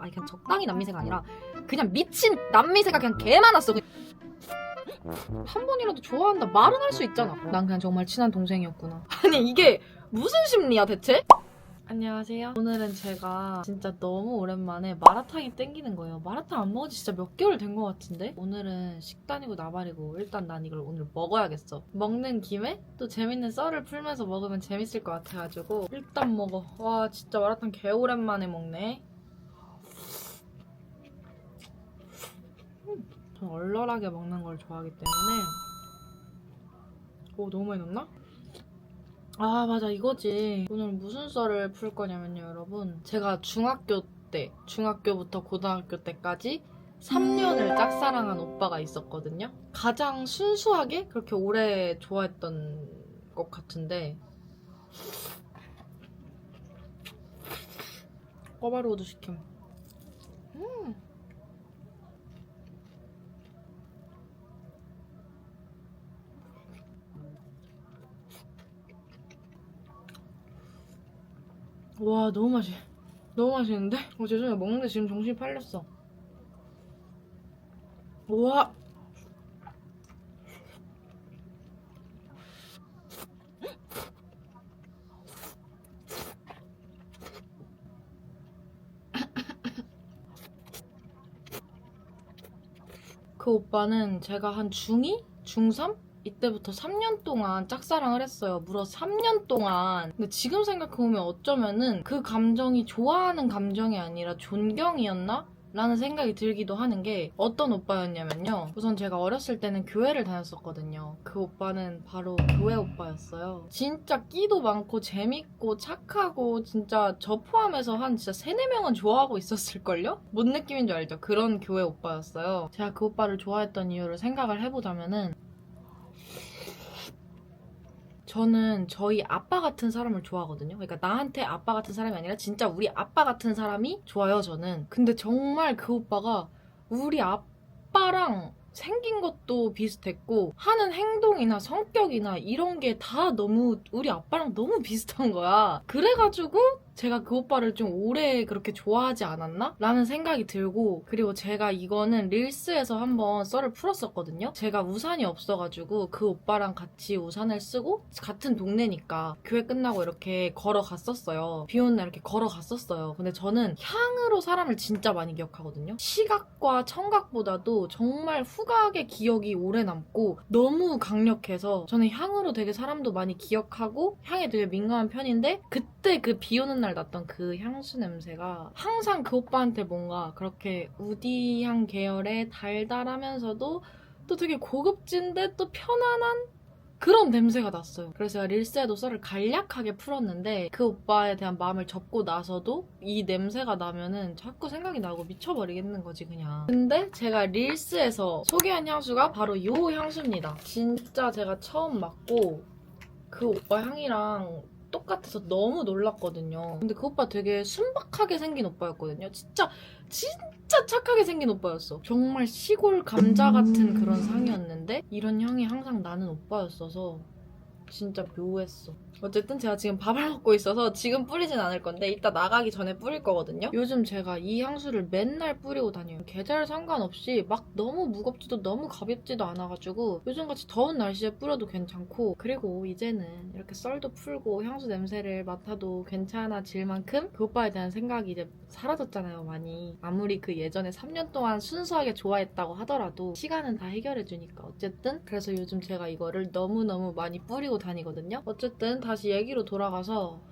아니 그냥 적당히 남미새가 아니라 그냥 미친 남미새가 그냥 개 많았어. 그- 한 번이라도 좋아한다 말은 할 수 있잖아. 난 그냥 정말 친한 동생이었구나. 아니 이게 무슨 심리야 대체? 안녕하세요. 오늘은 제가 진짜 너무 오랜만에 마라탕이 땡기는 거예요. 마라탕 안 먹은 지 진짜 몇 개월 된 것 같은데? 오늘은 식단이고 나발이고 일단 난 이걸 오늘 먹어야겠어. 먹는 김에 또 재밌는 썰을 풀면서 먹으면 재밌을 것 같아가지고 일단 먹어. 와 진짜 마라탕 개 오랜만에 먹네. 전 얼얼하게 먹는 걸 좋아하기 때문에. 오 너무 많이 넣나? 아 맞아. 이거지. 오늘 무슨 썰을 풀 거냐면요 여러분. 제가 중학교 때 중학교부터 고등학교 때까지 3년을 짝사랑한 오빠가 있었거든요. 가장 순수하게 그렇게 오래 좋아했던 것 같은데. 꼬바로우드 시킴. 음. 와 너무 맛있 너무 맛있는데? 어 죄송해요 먹는데 지금 정신이 팔렸어 우와 그 오빠는 제가 한 중2? 중3? 이때부터 3년 동안 짝사랑을 했어요. 무려 3년 동안. 근데 지금 생각해보면 어쩌면은 그 감정이 좋아하는 감정이 아니라 존경이었나? 라는 생각이 들기도 하는 게 어떤 오빠였냐면요. 우선 제가 어렸을 때는 교회를 다녔었거든요. 그 오빠는 바로 교회 오빠였어요. 진짜 끼도 많고 재밌고 착하고 진짜 저 포함해서 한 진짜 3, 4명은 좋아하고 있었을걸요? 뭔 느낌인 줄 알죠? 그런 교회 오빠였어요. 제가 그 오빠를 좋아했던 이유를 생각을 해보자면은 저는 저희 아빠 같은 사람을 좋아하거든요. 그러니까 나한테 아빠 같은 사람이 아니라 진짜 우리 아빠 같은 사람이 좋아요, 저는. 근데 정말 그 오빠가 우리 아빠랑 생긴 것도 비슷했고 하는 행동이나 성격이나 이런 게 다 너무 우리 아빠랑 너무 비슷한 거야. 그래가지고 제가 그 오빠를 좀 오래 그렇게 좋아하지 않았나? 라는 생각이 들고 그리고 제가 이거는 릴스에서 한번 썰을 풀었었거든요. 제가 우산이 없어가지고 그 오빠랑 같이 우산을 쓰고 같은 동네니까 교회 끝나고 이렇게 걸어갔었어요. 비 오는 날 이렇게 걸어갔었어요. 근데 저는 향으로 사람을 진짜 많이 기억하거든요. 시각과 청각보다도 정말 후각의 기억이 오래 남고 너무 강력해서 저는 향으로 되게 사람도 많이 기억하고 향에 되게 민감한 편인데 그때 그 비 오는 날 났던 그 향수 냄새가 항상 그 오빠한테 뭔가 그렇게 우디향 계열의 달달하면서도 또 되게 고급진데 또 편안한 그런 냄새가 났어요. 그래서 제가 릴스에도 썰을 간략하게 풀었는데 그 오빠에 대한 마음을 접고 나서도 이 냄새가 나면은 자꾸 생각이 나고 미쳐버리겠는 거지 그냥. 근데 제가 릴스에서 소개한 향수가 바로 이 향수입니다. 진짜 제가 처음 맡고 그 오빠 향이랑 똑같아서 너무 놀랐거든요. 근데 그 오빠 되게 순박하게 생긴 오빠였거든요. 진짜 진짜 착하게 생긴 오빠였어. 정말 시골 감자 같은 그런 상이었는데 이런 향이 항상 나는 오빠였어서 진짜 묘했어. 어쨌든 제가 지금 밥을 먹고 있어서 지금 뿌리진 않을 건데 이따 나가기 전에 뿌릴 거거든요. 요즘 제가 이 향수를 맨날 뿌리고 다녀요. 계절 상관없이 막 너무 무겁지도 너무 가볍지도 않아가지고 요즘같이 더운 날씨에 뿌려도 괜찮고 그리고 이제는 이렇게 썰도 풀고 향수 냄새를 맡아도 괜찮아질 만큼 그 오빠에 대한 생각이 이제 사라졌잖아요 많이. 아무리 그 예전에 3년 동안 순수하게 좋아했다고 하더라도 시간은 다 해결해주니까 어쨌든 그래서 요즘 제가 이거를 너무너무 많이 뿌리고 다니거든요. 어쨌든 다시 얘기로 돌아가서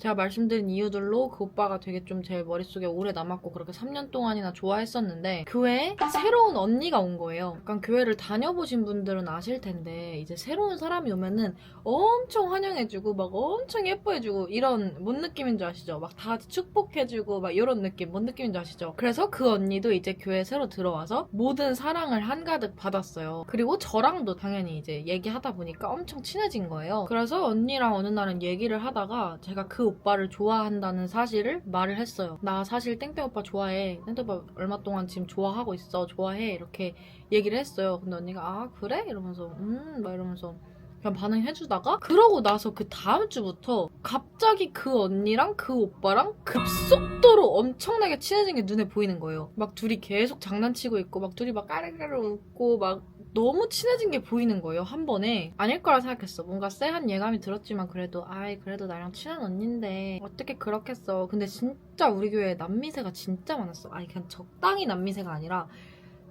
제가 말씀드린 이유들로 그 오빠가 되게 좀 제 머릿속에 오래 남았고 그렇게 3년 동안이나 좋아했었는데 교회에 새로운 언니가 온 거예요. 약간 교회를 다녀보신 분들은 아실 텐데 이제 새로운 사람이 오면은 엄청 환영해주고 막 엄청 예뻐해주고 이런 뭔 느낌인지 아시죠? 막 다 축복해주고 막 이런 느낌 뭔 느낌인지 아시죠? 그래서 그 언니도 이제 교회 새로 들어와서 모든 사랑을 한가득 받았어요. 그리고 저랑도 당연히 이제 얘기하다 보니까 엄청 친해진 거예요. 그래서 언니랑 어느 날은 얘기를 하다가 제가 그 오빠를 좋아한다는 사실을 말을 했어요. 나 사실 땡땡 오빠 좋아해. 땡땡 오빠 얼마 동안 지금 좋아하고 있어. 좋아해. 이렇게 얘기를 했어요. 근데 언니가 아 그래? 이러면서 음 막 이러면서 그냥 반응해주다가 그러고 나서 그 다음 주부터 갑자기 그 언니랑 그 오빠랑 급속도로 엄청나게 친해진 게 눈에 보이는 거예요. 막 둘이 계속 장난치고 있고 막 둘이 막 까르르르 웃고 막 너무 친해진 게 보이는 거예요 한 번에. 아닐 거라 생각했어. 뭔가 쎄한 예감이 들었지만 그래도 아이 그래도 나랑 친한 언니인데 어떻게 그렇겠어. 근데 진짜 우리 교회에 남미새가 진짜 많았어. 아니 그냥 적당히 남미새가 아니라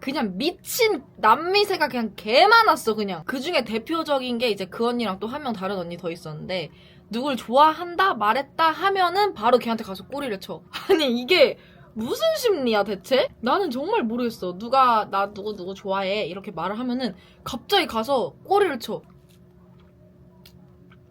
그냥 미친 남미새가 그냥 개 많았어 그냥. 그 중에 대표적인 게 이제 그 언니랑 또 한 명 다른 언니 더 있었는데 누굴 좋아한다 말했다 하면은 바로 걔한테 가서 꼬리를 쳐. 아니 이게 무슨 심리야 대체? 나는 정말 모르겠어. 누가 나 누구 누구 좋아해 이렇게 말을 하면은 갑자기 가서 꼬리를 쳐.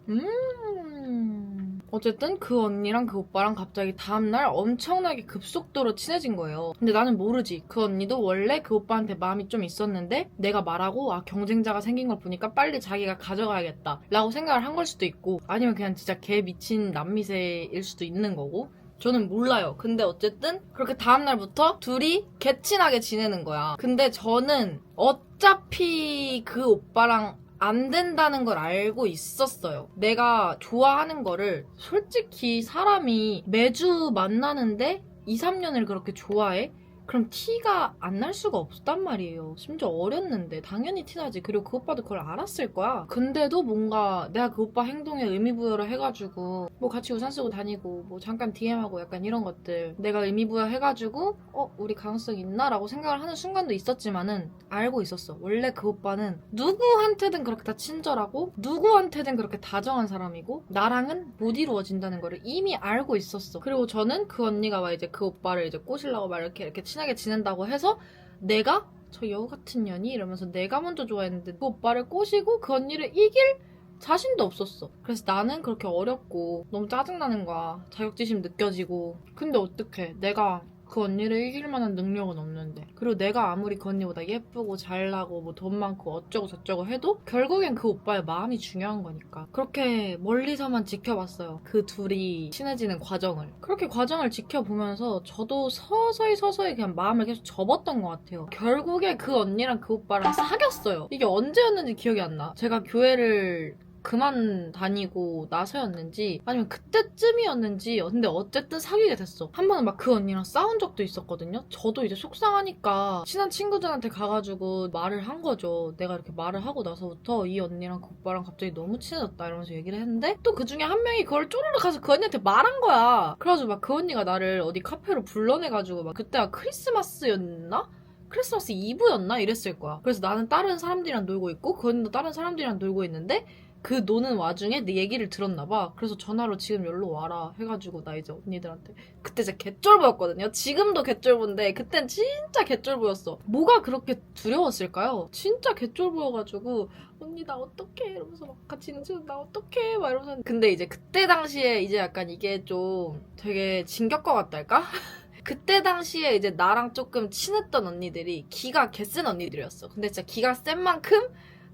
음. 어쨌든 그 언니랑 그 오빠랑 갑자기 다음날 엄청나게 급속도로 친해진 거예요. 근데 나는 모르지. 그 언니도 원래 그 오빠한테 마음이 좀 있었는데 내가 말하고 아 경쟁자가 생긴 걸 보니까 빨리 자기가 가져가야겠다 라고 생각을 한 걸 수도 있고 아니면 그냥 진짜 개 미친 남미새일 수도 있는 거고 저는 몰라요. 근데 어쨌든 그렇게 다음날부터 둘이 개친하게 지내는 거야. 근데 저는 어차피 그 오빠랑 안 된다는 걸 알고 있었어요. 내가 좋아하는 거를 솔직히 사람이 매주 만나는데 2, 3년을 그렇게 좋아해? 그럼 티가 안 날 수가 없단 말이에요. 심지어 어렸는데 당연히 티나지. 그리고 그 오빠도 그걸 알았을 거야. 근데도 뭔가 내가 그 오빠 행동에 의미 부여를 해가지고 뭐 같이 우산 쓰고 다니고 뭐 잠깐 DM하고 약간 이런 것들 내가 의미 부여 해가지고 어 우리 가능성 있나라고 생각을 하는 순간도 있었지만은 알고 있었어. 원래 그 오빠는 누구한테든 그렇게 다 친절하고 누구한테든 그렇게 다정한 사람이고 나랑은 못 이루어진다는 거를 이미 알고 있었어. 그리고 저는 그 언니가 막 이제 그 오빠를 이제 꼬시려고 막 이렇게 이렇게 친 하게 지낸다고 해서 내가 저 여우 같은 년이 이러면서 내가 먼저 좋아했는데 그 오빠를 꼬시고 그 언니를 이길 자신도 없었어. 그래서 나는 그렇게 어렵고 너무 짜증나는 거야. 자격지심 느껴지고. 근데 어떡해. 내가 그 언니를 이길 만한 능력은 없는데. 그리고 내가 아무리 그 언니보다 예쁘고 잘나고 뭐 돈 많고 어쩌고 저쩌고 해도 결국엔 그 오빠의 마음이 중요한 거니까. 그렇게 멀리서만 지켜봤어요. 그 둘이 친해지는 과정을. 그렇게 과정을 지켜보면서 저도 서서히 서서히 그냥 마음을 계속 접었던 것 같아요. 결국에 그 언니랑 그 오빠랑 사귀었어요. 이게 언제였는지 기억이 안 나. 제가 교회를 그만 다니고 나서였는지 아니면 그때쯤이었는지 근데 어쨌든 사귀게 됐어 한 번은 막 그 언니랑 싸운 적도 있었거든요 저도 이제 속상하니까 친한 친구들한테 가가지고 말을 한 거죠 내가 이렇게 말을 하고 나서부터 이 언니랑 그 오빠랑 갑자기 너무 친해졌다 이러면서 얘기를 했는데 또 그 중에 한 명이 그걸 쪼르르 가서 그 언니한테 말한 거야 그래가지고 막 그 언니가 나를 어디 카페로 불러내가지고 막 그때가 크리스마스였나? 크리스마스 이브였나? 이랬을 거야. 그래서 나는 다른 사람들이랑 놀고 있고, 그 언니도 다른 사람들이랑 놀고 있는데, 그 노는 와중에 내 얘기를 들었나 봐. 그래서 전화로 지금 여기로 와라 해가지고 나 이제 언니들한테 그때 진짜 개쫄보였거든요. 지금도 개쫄보인데 그땐 진짜 개쫄보였어. 뭐가 그렇게 두려웠을까요? 진짜 개쫄보여가지고 언니 나 어떡해 이러면서 막 같이 있는 나 어떡해 막 이러면서 근데 이제 그때 당시에 이제 약간 이게 좀 되게 진격 것 같달까? 그때 당시에 이제 나랑 조금 친했던 언니들이 기가 개센 언니들이었어. 근데 진짜 기가 센 만큼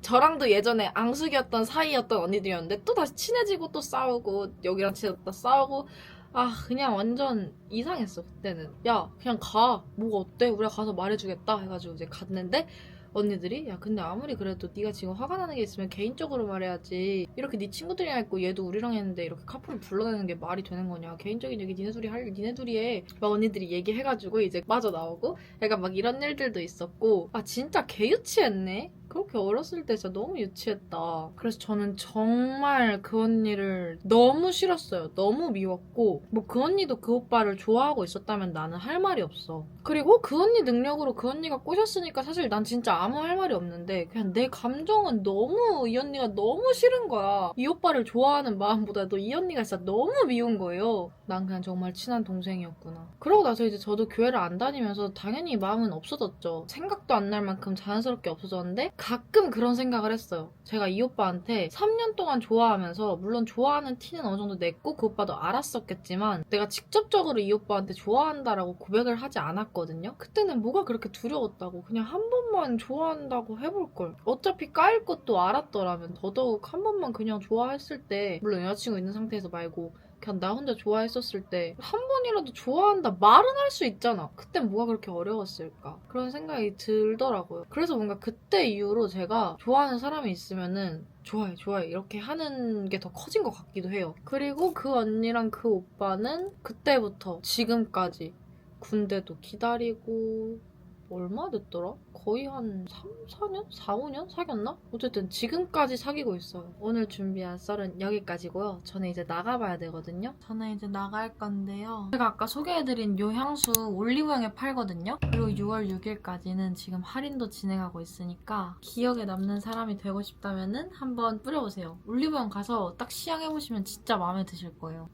저랑도 예전에 앙숙이었던 사이였던 언니들이었는데 또 다시 친해지고 또 싸우고 여기랑 친해졌다 싸우고 아 그냥 완전 이상했어 그때는. 야 그냥 가. 뭐가 어때? 우리가 가서 말해주겠다 해가지고 이제 갔는데 언니들이 야 근데 아무리 그래도 네가 지금 화가 나는 게 있으면 개인적으로 말해야지. 이렇게 네 친구들이랑 있고 얘도 우리랑 했는데 이렇게 카풀을 불러내는 게 말이 되는 거냐? 개인적인 얘기 니네 둘이 할 니네 둘이 해막 언니들이 얘기해가지고 이제 빠져 나오고 약간 막 이런 일들도 있었고. 아 진짜 개 유치했네 그렇게 어렸을 때 진짜 너무 유치했다. 그래서 저는 정말 그 언니를 너무 싫었어요. 너무 미웠고, 뭐 그 언니도 그 오빠를 좋아하고 있었다면 나는 할 말이 없어. 그리고 그 언니 능력으로 그 언니가 꼬셨으니까 사실 난 진짜 아무 할 말이 없는데, 그냥 내 감정은 너무 이 언니가 너무 싫은 거야. 이 오빠를 좋아하는 마음보다도 이 언니가 진짜 너무 미운 거예요. 난 그냥 정말 친한 동생이었구나. 그러고 나서 이제 저도 교회를 안 다니면서 당연히 마음은 없어졌죠. 생각도 안 날 만큼 자연스럽게 없어졌는데, 가끔 그런 생각을 했어요. 제가 이 오빠한테 3년 동안 좋아하면서 물론 좋아하는 티는 어느 정도 냈고 그 오빠도 알았었겠지만 내가 직접적으로 이 오빠한테 좋아한다라고 고백을 하지 않았거든요. 그때는 뭐가 그렇게 두려웠다고 그냥 한 번만 좋아한다고 해볼 걸. 어차피 까일 것도 알았더라면 더더욱 한 번만 그냥 좋아했을 때 물론 여자친구 있는 상태에서 말고 그냥 나 혼자 좋아했었을 때 한 번이라도 좋아한다 말은 할 수 있잖아. 그때 뭐가 그렇게 어려웠을까? 그런 생각이 들더라고요. 그래서 뭔가 그때 이후로 제가 좋아하는 사람이 있으면은 좋아해, 좋아해. 이렇게 하는 게 더 커진 것 같기도 해요. 그리고 그 언니랑 그 오빠는 그때부터 지금까지 군대도 기다리고 얼마 됐더라? 거의 한 3, 4년? 4, 5년 사귀었나? 어쨌든 지금까지 사귀고 있어요. 오늘 준비한 썰은 여기까지고요. 저는 이제 나가봐야 되거든요. 저는 이제 나갈 건데요. 제가 아까 소개해드린 요 향수 올리브영에 팔거든요. 그리고 6월 6일까지는 지금 할인도 진행하고 있으니까 기억에 남는 사람이 되고 싶다면은 한번 뿌려보세요. 올리브영 가서 딱 시향해보시면 진짜 마음에 드실 거예요.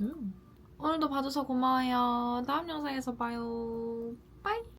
음. 오늘도 봐줘서 고마워요. 다음 영상에서 봐요. 빠이.